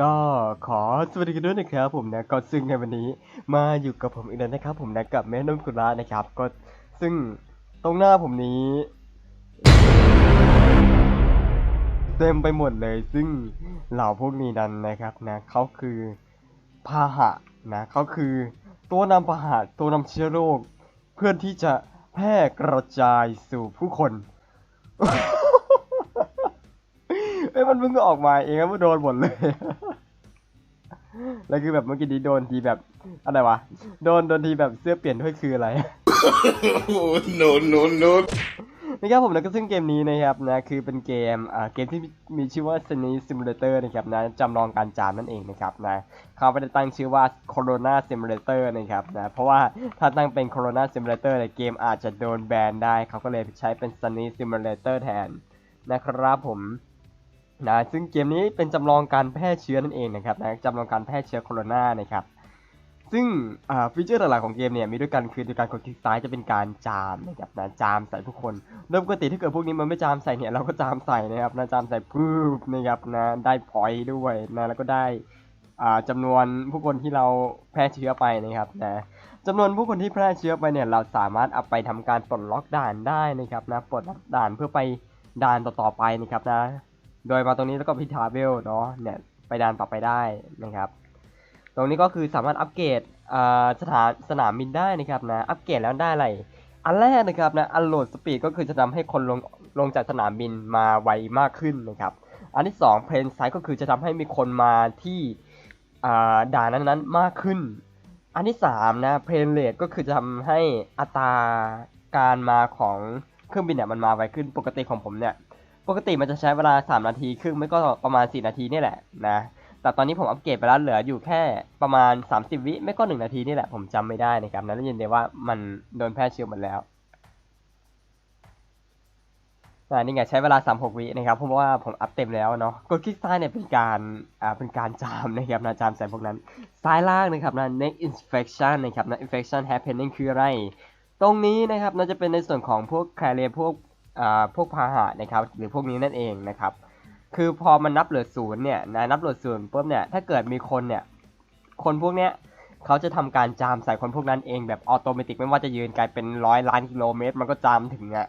ก็ขอสวัสดีกันด้วยนะครับผมนะก็ซึ่งในวันนี้มาอยู่กับผมอีกแล้วนะครับ ผมนะกับแม่นมกุลานะครับ ก็ซึ่งตรงหน้าผมนี้ เต็มไปหมดเลย ซึ่งเหล่าพวกนี้นั้นนะครับนะเขาคือพาหะนะเขาคือตัวนำพาหะตัวนำเชื้อโรค เพื่อที่จะแพร่กระจายสู่ผู้คน เอ้ยมันเพิ่งก็ออกมาเองแล้วมันโดนหมดเลย แล้วคือแบบเมื่อกี้นี้โดนทีแบบอะไรวะ โดนโดนทีแบบเสื้อเปลี่ยนด้วยคืออะไร oh, no, no, no. นะครับผมแล้วก็ซึ่งเกมนี้นะครับนะคือเป็นเกมอ่าเกมที่มีมีชื่อว่า Sneeze Simulator นะครับนะจำลองการจามนั่นเองนะครับนะเขาไม่ได้ตั้งชื่อว่า Corona Simulator นะครับนะเพราะว่าถ้าตั้งเป็น Corona Simulator เนี่ยเกมอาจจะโดนแบนได้ เขาก็เลยใช้เป็น Sneeze Simulator แทนนะครับผม นะซึ่งเกมนี้เป็นจำลองการแพร่เชื้อนั่นเองนะครับนะจำลองการแพร่เชื้อโคโรนานะครับซึ่งฟีเจอร์หลักๆของเกมเนี่ยมีด้วยกันคือโดยการกดคลิกซ้ายจะเป็นการจามนะครับนะจามใส่ทุกคนโดยปกติถ้าเกิดพวกนี้มันไม่จามใส่เนี่ยเราก็จามใส่นะครับนะจามใส่ปุ๊บนะครับนะได้พอยต์ด้วยนะแล้วก็ได้อ่าจำนวนผู้คนที่เราแพร่เชื้อไปนะครับนะจำนวนผู้คนที่แพร่เชื้อไปเนี่ยเราสามารถเอาไปทำการปลดล็อกด่านได้นะครับนะปลดล็อกด่านเพื่อไปด่านต่อๆไปนะครับนะ โดยมาตรงนี้แล้วก็พิทาเบลเนาะเนี่ยไปดานต่อไปได้นะครับ ตรงนี้ก็คือสามารถอัปเกรดสถานสนามบินได้นะครับนะอัปเกรดแล้วได้อะไรอันแรกนะครับนะอันโหลดสปีดก็คือจะทำให้คนลงลงจากสนามบินมาไวมากขึ้นนะครับ อันที่2เพลนไซส์ก็คือจะทำให้มีคนมาที่ด่านนั้นๆมากขึ้น อันที่3นะเพลนเรทก็คือจะทำให้อัตราการมาของเครื่องบินเนี่ยมันมาไวขึ้นปกติของผมเนี่ย ปกติมันจะใช้เวลา 3 นาทีครึ่งไม่ก็ประมาณ 4 นาทีนี่แหละนะ แต่ตอนนี้ผมอัปเกรดไปแล้วเหลืออยู่แค่ประมาณ 30 วิไม่ก็ 1 นาทีนี่แหละ ผมจำไม่ได้นะครับนั่นยินได้ว่ามันโดนแพร่เชื้อหมดแล้วนี่ไงใช้เวลา 36 วินะครับเพราะว่าผมอัปเต็มแล้วเนาะกดคลิกซ้ายเนี่ยเป็นการอ่าเป็นการจามนะครับนะจามใส่พวกนั้น ซ้ายล่างนะครับนะ next infection นะครับนะ infection happening คืออะไร ตรงนี้นะครับน่าจะเป็นในส่วนของพวกแคลเรพวก พวกพาหะนะครับ หรือพวกนี้นั่นเองนะครับ คือพอมันนับเหลือศูนย์เนี่ยนะนับเหลือศูนย์ปุ๊บเนี่ยถ้าเกิดมีคนเนี่ยคนพวกเนี้ยเขาจะทำการจามใส่คนพวกนั้นเองแบบออโตเมติกไม่ว่าจะยืนไกลเป็นร้อยล้านกิโลเมตร มันก็จามถึงอะ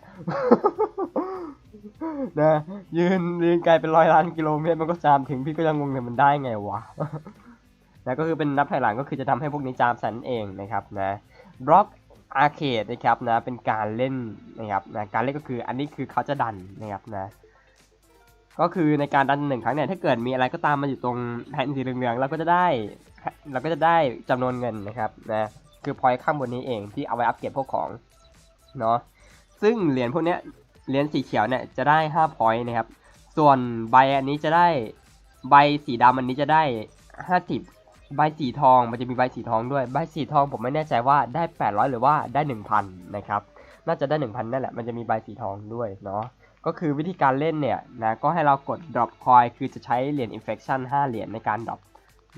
นะยืนยืนไกลเป็นร้อยล้านกิโลเมตร มันก็จามถึงพี่ก็ยังงงเลยมันได้ไงวะนะก็คือเป็นนับถอยหลังก็คือจะทำให้พวกนี้จามสันเองนะครับนะบล็อก อาร์เคดนะครับนะเป็นการเล่นนะครับนะการเล่นก็คืออันนี้คือเขาจะดันนะครับนะก็คือในการดันหนึ่งครั้งเนี่ยถ้าเกิดมีอะไรก็ตามมาอยู่ตรงแผ่นสีเหลืองๆเราก็จะได้เราก็จะได้จำนวนเงินนะครับนะคือพอยต์ข้างบนนี้เองที่เอาไว้อัปเกรดพวกของเนาะซึ่งเหรียญพวกเนี้ยเหรียญสีเขียวเนี่ยจะได้5 point นะครับส่วนใบอันนี้จะได้ใบสีดำอันนี้จะได้ 50 ใบสีทองมันจะมีใบสีทองด้วยใบสีทองผมไม่แน่ใจว่าได้ 800 หรือว่าได้ 1,000 นะครับ น่าจะได้ 1,000นั่นแหละมันจะมีใบสีทองด้วยเนาะก็คือวิธีการเล่นเนี่ยนะก็ให้เรากด drop coin คือจะใช้เหรียญ infection 5 เหรียญในการ drop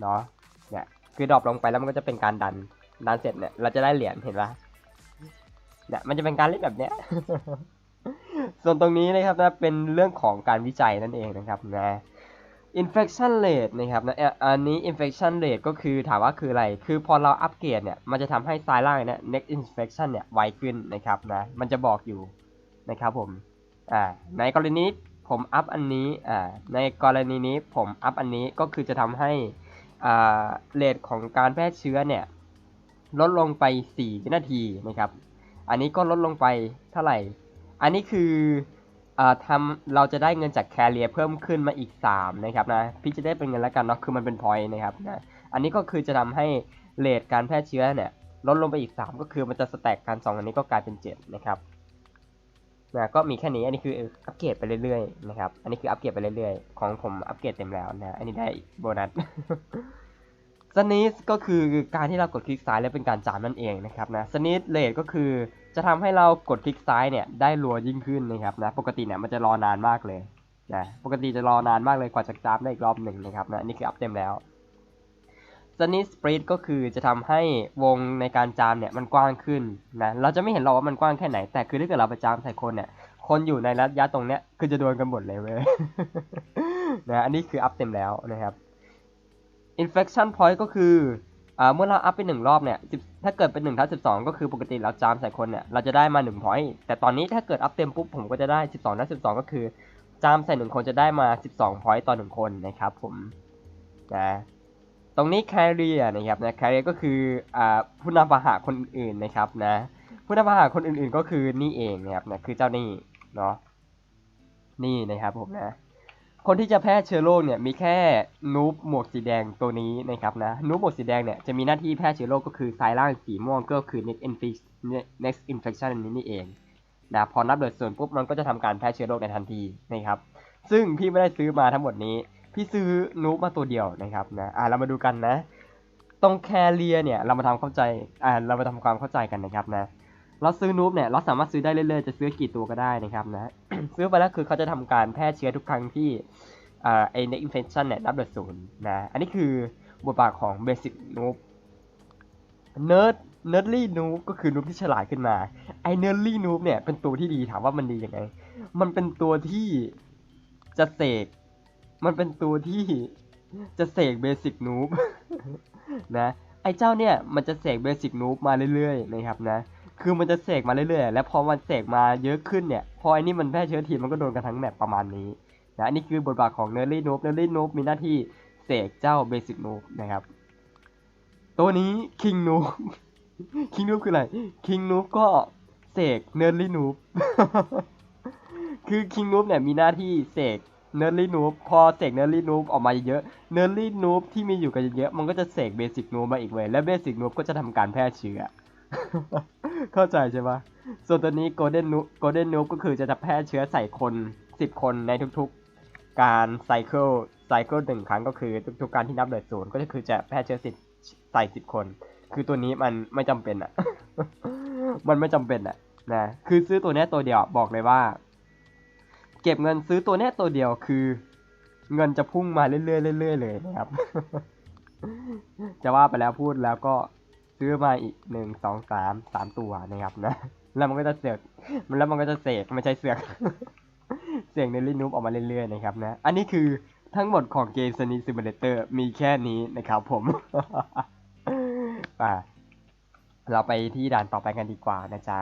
เนาะเนี่ยคือ drop ลงไปแล้วมันก็จะเป็นการดันดันเสร็จเนี่ยเราจะได้เหรียญเห็นปะเนี่ยมันจะเป็นการเล่นแบบเนี้ยส่วนตรงนี้นะครับนะเป็นเรื่องของการวิจัยนั่นเองนะครับนะ infection rate นะครับนะเอออันนี้ infection rate ก็คือถามว่าคืออะไร คือพอเราอัปเกรดเนี่ย มันจะทำให้ซ้ายล่างเนี่ย next infection เนี่ยไวขึ้นนะครับนะ มันจะบอกอยู่นะครับผม อ่า ในกรณีนี้ผมอัพอันนี้ อ่า ในกรณีนี้ผมอัพอันนี้ก็คือจะทำให้ อ่า เรทของการแพร่เชื้อเนี่ย ลดลงไป 4 วินาทีนะครับ อันนี้ก็ลดลงไปเท่าไหร่ อันนี้คือ ทำเราจะได้เงินจากแคเรียเพิ่มขึ้นมาอีก 3 นะครับนะพี่จะได้เป็นเงินแล้วกันเนาะคือมันเป็นพอยต์นะครับนะอันนี้ก็คือจะทำให้เรทการแพร่เชื้อเนี่ยลดลงไปอีก 3 ก็คือมันจะสแต็กกัน 2 อันนี้ก็กลายเป็น 7 นะครับนะก็มีแค่นี้ อันนี้คืออัปเกรดไปเรื่อยๆนะครับ อันนี้คืออัปเกรดไปเรื่อยๆ ของผมอัปเกรดเต็มแล้วนะ อันนี้ได้โบนัสสนีสก็คือการที่เรากดคลิกซ้ายแล้วเป็นการจามนั่นเองนะครับนะสนีสเลทก็คือ จะทำให้เรากดคลิกซ้ายเนี่ยได้รัวยิ่งขึ้นนะครับนะปกติเนี่ยมันจะรอนานมากเลยนะปกติจะรอนานมากเลยกว่าจะจามได้อีกรอบหนึ่งนะครับนะนนี้คืออัปเต็มแล้วสนิทสปริตก็คือจะทำให้วงในการจามเนี่ยมันกว้างขึ้นนะเราจะไม่เห็นหรอกว่ามันกว้างแค่ไหนแต่คือถ้าเกิดเราไปจามใส่คนเนี่ยคนอยู่ในระยะตรงเนี้ยคือจะโดนกันหมดเลยเว้ยนะอันนี้คืออัพเต็มแล้วนะครับ infection point ก็คือ เมื่อเราอัพไปหนึ่งรอบเนี่ยถ้าเกิดเป็น1ทับ12ก็คือปกติเราจามใส่คนเนี่ยเราจะได้มา1 point แต่ตอนนี้ถ้าเกิดอัพเต็มปุ๊บผมก็จะได้12ทับ12ก็คือ จามใส่หนึ่งคนจะได้มา12 point ต่อหนึ่งคนนะครับผมนะตรงนี้ carrier นะครับนะ carrier ก็คืออ่าผู้นำพาหะคนอื่นนะครับนะผู้นำพาหะคนอื่นๆก็คือนี่เองนะครับนะคือเจ้านี่เนาะนี่นะครับผมนะ คนที่จะแพร่เชื้อโรคเนี่ยมีแค่นูบหมวกสีแดงตัวนี้นะครับนะนูบหมวกสีแดงเนี่ยจะมีหน้าที่แพร่เชื้อโรคก็คือสายล่างสีม่วงก็คือ next infection next infection นี้นี่เองนะพอนับโดยส่วนปุ๊บมันก็จะทำการแพร่เชื้อโรคในทันทีนะครับ ซึ่งพี่ไม่ได้ซื้อมาทั้งหมดนี้ พี่ซื้อนูบมาตัวเดียวนะครับนะอ่าเรามาดูกันนะ ตรงแคเรียเนี่ยเรามาทำเข้าใจอ่าเรามาทำความเข้าใจกันนะครับนะ เราซื้อนูบเนี่ยเราสามารถซื้อได้เรื่อยๆ จะซื้อกี่ตัวก็ได้นะครับนะ ซื้อไปแล้วคือเขาจะทำการแพร่เชื้อทุกครั้งที่อ่าไอ next infection เนี่ยนับโดยศูนย์นะ อันนี้คือบทบาทของ basic noob nerd nerdly noob ก็คือ noob ที่ฉลาดขึ้นมา ไอ nerdly noob เนี่ยเป็นตัวที่ดีถามว่ามันดียังไง มันเป็นตัวที่จะเสก มันเป็นตัวที่จะเสก basic noob นะ ไอเจ้าเนี่ยมันจะเสก basic noob มาเรื่อยๆนะครับนะ คือมันจะเสกมาเรื่อยๆ แล้วพอมันเสกมาเยอะขึ้นเนี่ย พอไอ้นี่มันแพร่เชื้อทีมันก็โดนกันทั้งแมปประมาณนี้นะอันนี้คือบทบาทของเนอร์ลี่นูบเนอร์ลี่นูบมีหน้าที่เสกเจ้าเบสิกนูบนะครับ ตัวนี้คิงนูบคิงนูบคืออะไรคิงนูบก็เสกเนอร์ลี่นูบคือคิงนูบเนี่ยมีหน้าที่เสกเนอร์ลี่นูบพอเสกเนอร์ลี่นูบออกมาเยอะเนอร์ลี่นูบที่มีอยู่กันเยอะมันก็จะเสกเบสิกนูบมาอีกเว้ยและเบสิกนูบก็จะทำการแพร่เชื้อ เข้าใจใช่ปะส่วนตัวนี้ Golden Noob Golden Noob ก็คือจะจะแพร่เชื้อใส่คน10คนในทุกๆ การไซเคิลไซเคิลหนึ่งครั้งก็คือทุกๆการที่นับโดยศูนย์ก็คือจะแพร่เชื้อสิบใส่สิบคน คือตัวนี้มันไม่จำเป็นอะ มันไม่จำเป็นอะนะคือซื้อตัวนี้ตัวเดียวบอกเลยว่า เก็บเงินซื้อตัวนี้ตัวเดียวคือ เงินจะพุ่งมาเรื่อยๆเรื่อยๆเลยนะครับ จะว่าไปแล้วพูดแล้วก็ ซื้อมาอีกหนึ่งสองสามสามตัวนะครับนะ แล้วมันก็จะเสือกมันแล้วมันก็จะเสกไม่ใช่เสือกเสียงในลินูปออกมาเรื่อยๆนะครับนะ อันนี้คือทั้งหมดของเกม Sunny Simulator มีแค่นี้นะครับผมอะเราไปที่ด่านต่อไปกันดีกว่านะจ๊ะ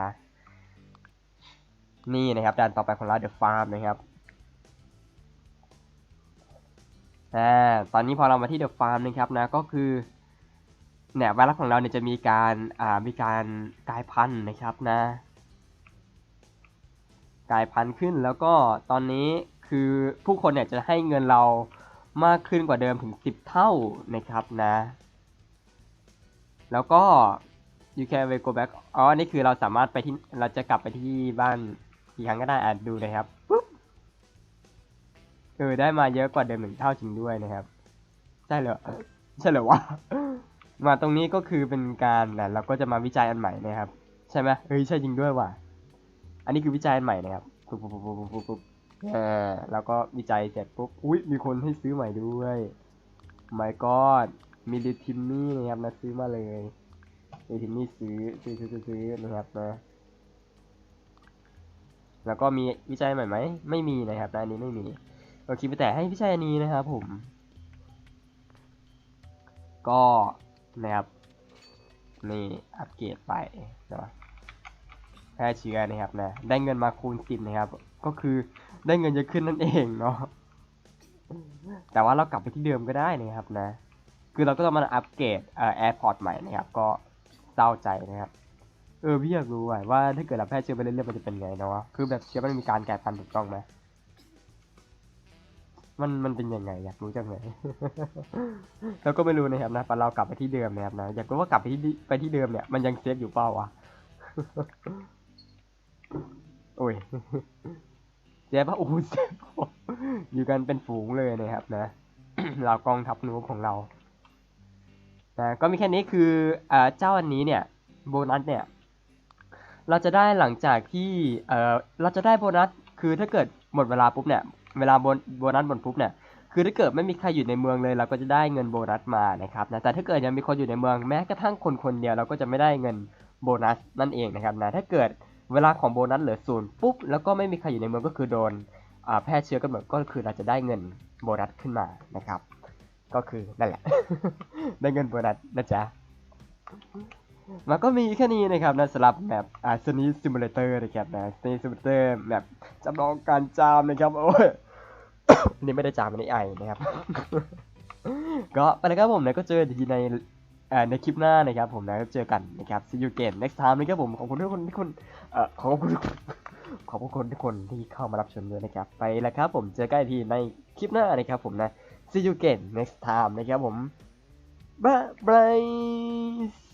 นี่นะครับด่านต่อไปของเรา The Farm นะครับอ่าตอนนี้พอเรามาที่ The Farm นะครับนะก็คือ เนี่ยไวรัสของเราเนี่ยจะมีการอ่ามีการกลายพันธุ์นะครับนะ กลายพันธุ์ขึ้นแล้วก็ตอนนี้คือผู้คนเนี่ยจะให้เงินเรามากขึ้นกว่าเดิมถึง 10 เท่านะครับนะ แล้วก็ you can go back อ๋ออันนี่คือเราสามารถไปที่เราจะกลับไปที่บ้านกี่ครั้งก็ได้อ่านดูนะครับปุ๊บเออได้มาเยอะกว่าเดิมหนึ่งเท่าจริงด้วยนะครับ ใช่เหรอใช่เหรอวะ มาตรงนี้ก็คือเป็นการนะเราก็จะมาวิจัยอันใหม่นะครับ ใช่ไหมเฮ้ยใช่จริงด้วยว่ะอันนี้คือวิจัยอันใหม่นะครับปุ๊บปุ๊บปุ๊บปุ๊บปุ๊บปุ๊บเออแล้วก็วิจัยเสร็จปุ๊บอุ้ยมีคนให้ซื้อใหม่ด้วย my god มีดิทิมนี่นะครับนะซื้อมาเลยดิทิมนี่ซื้อซื้อซื้อซื้อซื้อนะครับนะแล้วก็มีวิจัยใหม่ไหมไม่มีนะครับนะอันนี้ไม่มีเราคิดไปแต่ให้วิจัยอันนี้นะครับผม ก็ นะครับ นี่อัปเกรดไปเนาะแพร่เชื้อนะครับนะ ได้เงินมาคูณสิบนะครับ ก็คือได้เงินเยอะขึ้นนั่นเองเนาะ แต่ว่าเรากลับไปที่เดิมก็ได้นะครับนะ คือเราก็ต้องมาอัปเกรดเอ่อแอร์พอร์ตใหม่นะครับ ก็เศร้าใจนะครับเออพี่อยากรู้ว่าถ้าเกิดเราแพร่เชื้อไปเรื่อยๆมันจะเป็นไงเนาะ คือแบบเชื้อมันมีการแกลายพันธุ์ถูกต้องไหม มันมันเป็นยังไงอยากรู้จังเลยเราก็ไม่รู้นะครับนะแต่เรากลับไปที่เดิมนะครับนะ อยากรู้ว่ากลับไปที่ไปที่เดิมเนี่ยมันยังเซฟอยู่เปล่าวะโอ้ยเจ๊ปะโอ้เจ๊ปะอยู่กันเป็นฝูงเลยนะครับนะเรากองทัพนูของเรานะก็มีแค่นี้คืออเจ้าอันนี้เนี่ยโบนัสเนี่ยเราจะได้หลังจากที่เออเราจะได้โบนัสคือถ้าเกิดหมดเวลาปุ๊บเนี่ย เวลาโบนัสหมดปุ๊บเนี่ยคือถ้าเกิดไม่มีใครอยู่ในเมืองเลยเราก็จะได้เงินโบนัสมานะครับนะแต่ถ้าเกิดยังมีคนอยู่ในเมืองแม้กระทั่งคนคนเดียวเราก็จะไม่ได้เงินโบนัสนั่นเองนะครับนะถ้าเกิดเวลาของโบนัสเหลือศูนย์ปุ๊บแล้วก็ไม่มีใครอยู่ในเมืองก็คือโดนแพร่เชื้อกันหมดก็คือเราจะได้เงินโบนัสขึ้นมานะครับ ก็คือนั่นแหละ ได้เงินโบนัสนะจ๊ะ มันก็มีแค่นี้นะครับนะสำหรับแมปอ่าสนีซิมูเลเตอร์นะครับนะสนีซิมูเลเตอร์แมปจำลองการจามนะครับโอ้ยนี่ไม่ได้จามอันนี้ไอนะครับ ก็ไปแล้วครับผมนะก็เจอกันทีในในคลิปหน้านะครับผมนะก็เจอกันนะครับ see you again next time นะครับผมขอบคุณทุกคนที่คนเอ่อขอบคุณขอบคุณทุกคนที่เข้ามารับชมด้วยนะครับ ไปแล้วครับผมเจอกันทีในคลิปหน้านะครับผมนะ see you again next time นะครับผมบ๊ายบาย